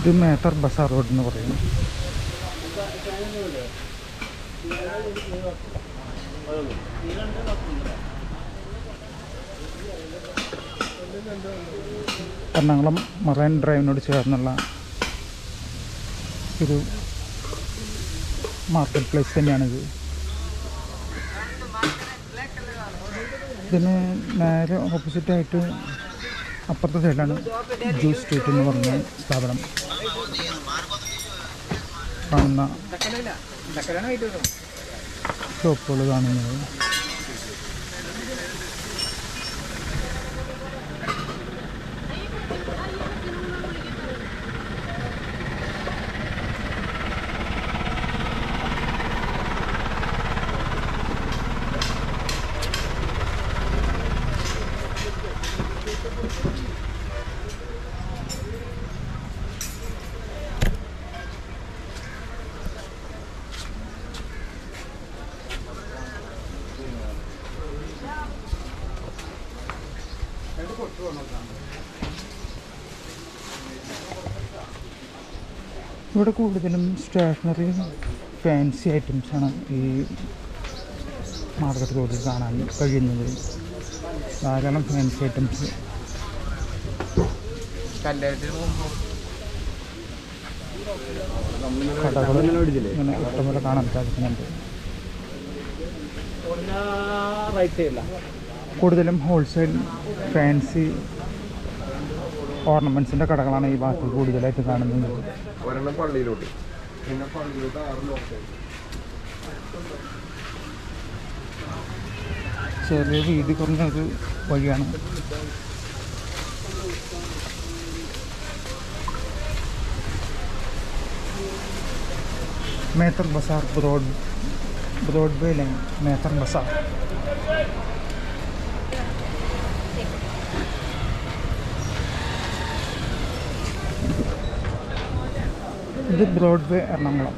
ഇത് മേത്തർ ബസാർ റോഡ് എന്ന് പറയുന്നു. എറണാകുളം മറൈൻ ഡ്രൈവിനോട് ചേർന്നുള്ള ഒരു മാർക്കറ്റ് പ്ലേസ് തന്നെയാണിത്. ഇതിന് നേരെ ഓപ്പോസിറ്റായിട്ട് അപ്പുറത്തെ സൈഡിലാണ് ജ്യൂസ് സ്ട്രീറ്റ് എന്ന് പറഞ്ഞ സ്ഥാപനം. കാണുന്ന ഷോപ്പുകൾ കാണുന്നത്. ഇവിടെ കൂടുതലും സ്റ്റേഷനറി ഫാൻസി ഐറ്റംസാണ് ഈ മാർക്കറ്റ് റോഡിൽ കാണാൻ കഴിയുന്നത്. ധാരാളം ഫാൻസി ഐറ്റംസ്. കടകൾ ഇങ്ങനെ ഇഷ്ടംപോലെ കാണാൻ സാധിക്കുന്നുണ്ട്. കൂടുതലും ഹോൾസെയിൽ ഫാൻസി ഓർണമെന്റ്സിന്റെ കടകളാണ് ഈ ഭാഗത്ത് കൂടുതലായിട്ട് കാണുന്നത്. ഒരെണ്ണം പള്ളിയിലോട്ട്. പിന്നെ പള്ളിയിലോട്ട് ആറ് ലോക്ക് ചെറിയ വീതി കുറഞ്ഞ ഒരു വഴിയാണ്. Mehtar Bazar broad Broadway line Mehtar Bazar. ഇത് Broadway Ernakulam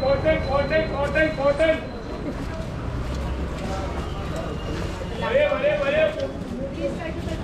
Cotton, cotton, cotton, cotton. बड़े बड़े बड़े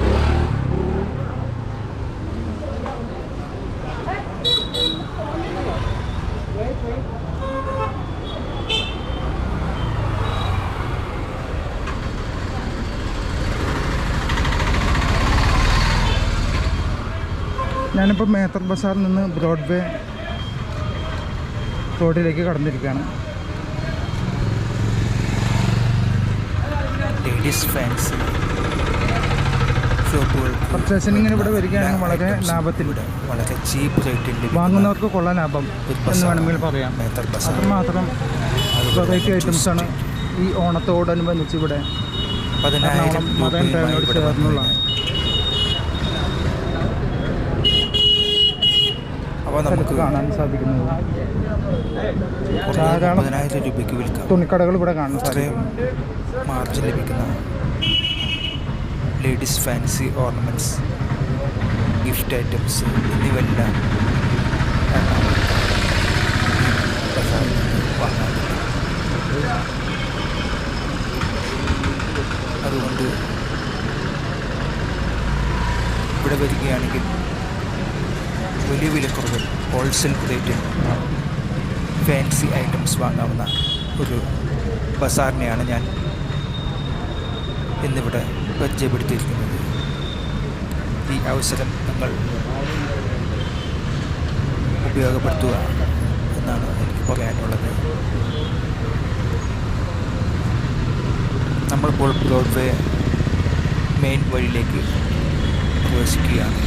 ഞാനിപ്പോൾ മേത്തർ ബസാറിൽ നിന്ന് ബ്രോഡ്വേ റോഡിലേക്ക് കടന്നിരിക്കുകയാണ്. പർച്ചേസിങ്ങിന് ഇവിടെ വരികയാണെങ്കിൽ വളരെ ലാഭത്തിൽ വളരെ ചീപ്പ് റേറ്റിൽ വാങ്ങുന്നവർക്ക് കൊള്ളാൻ ലാഭം എന്ന് വേണമെങ്കിൽ പറയാം. അത്രമാത്രം വെറൈറ്റി ഐറ്റംസാണ് ഈ ഓണത്തോടനുബന്ധിച്ച് ഇവിടെ പതിനായിരം മതം ചേർന്നുള്ള നമുക്ക് നമുക്ക് കാണാൻ സാധിക്കുന്നത് ധാരാളം പതിനായിരം രൂപയ്ക്ക് വിൽക്കാം തുണിക്കടകൾ ഇവിടെ കാണാൻ സാധിക്കും മാർജിൻ ലഭിക്കുന്ന ladies fancy ornaments gift items എന്നിവയെല്ലാം. അതുകൊണ്ട് ഇവിടെ വരികയാണെങ്കിൽ വലിയ വിലക്കുറവിൽ ഹോൾസെയിൽ റേറ്റിൽ ഫാൻസി ഐറ്റംസ് വാങ്ങാവുന്ന ഒരു ബസാറിനെയാണ് ഞാൻ ഇന്നിവിടെ പരിചയപ്പെടുത്തിയിരിക്കുന്നത്. ഈ അവസരം നിങ്ങൾ ഉപയോഗപ്പെടുത്തുക എന്നാണ് എനിക്ക് പറയാനുള്ളത്. നമ്മളിപ്പോൾ ബ്രോഡ്വേ മെയിൻ വഴിയിലേക്ക് പ്രവേശിക്കുകയാണ്.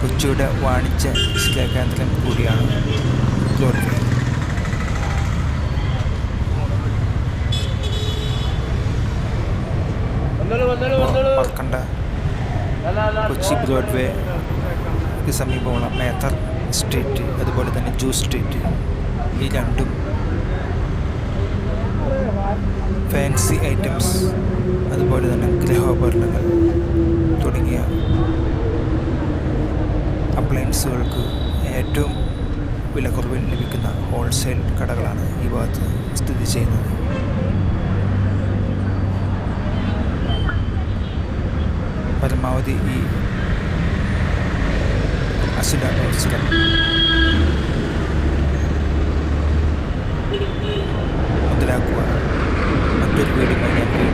കൊച്ചിയുടെ വാണിജ്യ ശിലാകേന്ദ്രം കൂടിയാണ് ബ്രോഡ്വേ മറക്കണ്ട. കൊച്ചി ബ്രോഡ്വേക്ക് സമീപമുള്ള മേത്തർ സ്ട്രീറ്റ് അതുപോലെ തന്നെ ജൂ സ്ട്രീറ്റ് ഈ രണ്ടും ഫാൻസി ഐറ്റംസ് അതുപോലെ തന്നെ ഗൃഹോപകരണങ്ങൾ തുടങ്ങിയ അപ്ലയൻസുകൾക്ക് ഏറ്റവും വിലക്കുറവിൽ ലഭിക്കുന്ന ഹോൾസെയിൽ കടകളാണ് ഈ ഭാഗത്ത് സ്ഥിതി ചെയ്യുന്നത്. പരമാവധി ഈ അസിഡ മുതലാക്കുക മറ്റൊരു വീടുമായി ഞാൻ